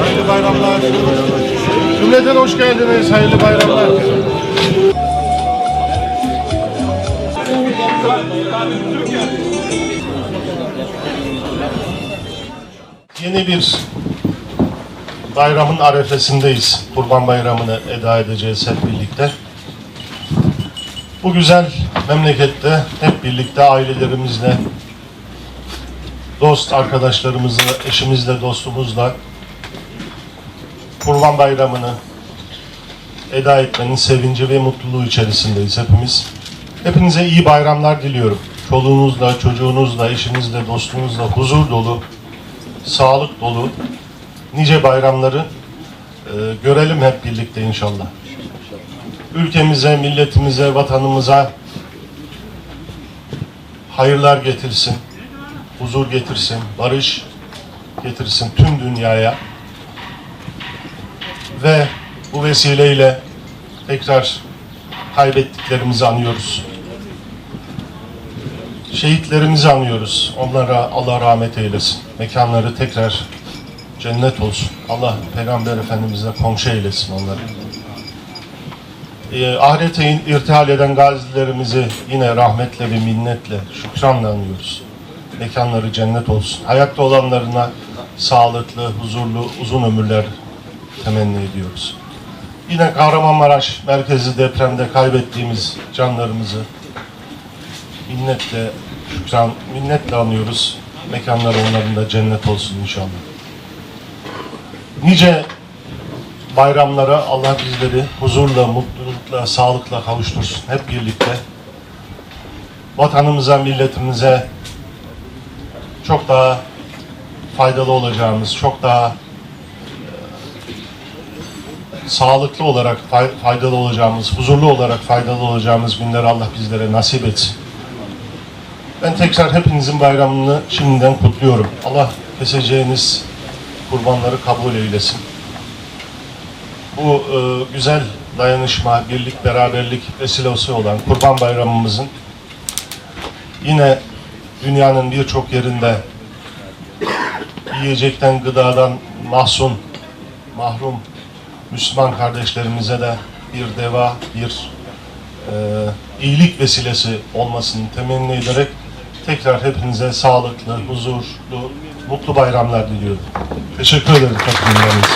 Hayırlı bayramlar. Cümleten hoş geldiniz. Hayırlı bayramlar. Yeni bir bayramın arefesindeyiz. Kurban Bayramı'nı eda edeceğiz hep birlikte. Bu güzel memlekette hep birlikte ailelerimizle, dost arkadaşlarımızla, eşimizle, dostumuzla Kurban Bayramı'nı eda etmenin sevinci ve mutluluğu içerisindeyiz hepimiz. Hepinize iyi bayramlar diliyorum. Çoluğunuzla, çocuğunuzla, eşinizle, dostunuzla huzur dolu, sağlık dolu nice bayramları e, görelim hep birlikte inşallah. Ülkemize, milletimize, vatanımıza hayırlar getirsin, huzur getirsin, barış getirsin tüm dünyaya. Ve bu vesileyle tekrar kaybettiklerimizi anıyoruz. Şehitlerimizi anıyoruz. Onlara Allah rahmet eylesin. Mekanları tekrar cennet olsun. Allah Peygamber Efendimizle komşu eylesin onları. Ee, ahirete irtihal eden gazilerimizi yine rahmetle ve minnetle, şükranla anıyoruz. Mekanları cennet olsun. Hayatta olanlarına sağlıklı, huzurlu, uzun ömürler temenni ediyoruz. Yine Kahramanmaraş merkezi depremde kaybettiğimiz canlarımızı minnetle, şükran, minnetle anıyoruz. Mekanları onların da cennet olsun inşallah. Nice bayramlara Allah bizleri huzurla, mutlulukla, sağlıkla kavuştursun. Hep birlikte vatanımıza, milletimize çok daha faydalı olacağımız, çok daha sağlıklı olarak fay- faydalı olacağımız, huzurlu olarak faydalı olacağımız günleri Allah bizlere nasip etsin. Ben tekrar hepinizin bayramını şimdiden kutluyorum. Allah keseceğiniz kurbanları kabul eylesin. Bu e, güzel dayanışma, birlik, beraberlik vesilesi olan Kurban Bayramımızın yine dünyanın birçok yerinde yiyecekten, gıdadan mahzun, mahrum Müslüman kardeşlerimize de bir deva, bir e, iyilik vesilesi olmasını temenni ederek tekrar hepinize sağlıklı, huzurlu, mutlu bayramlar diliyorum. Teşekkür ederim katılımlarınız.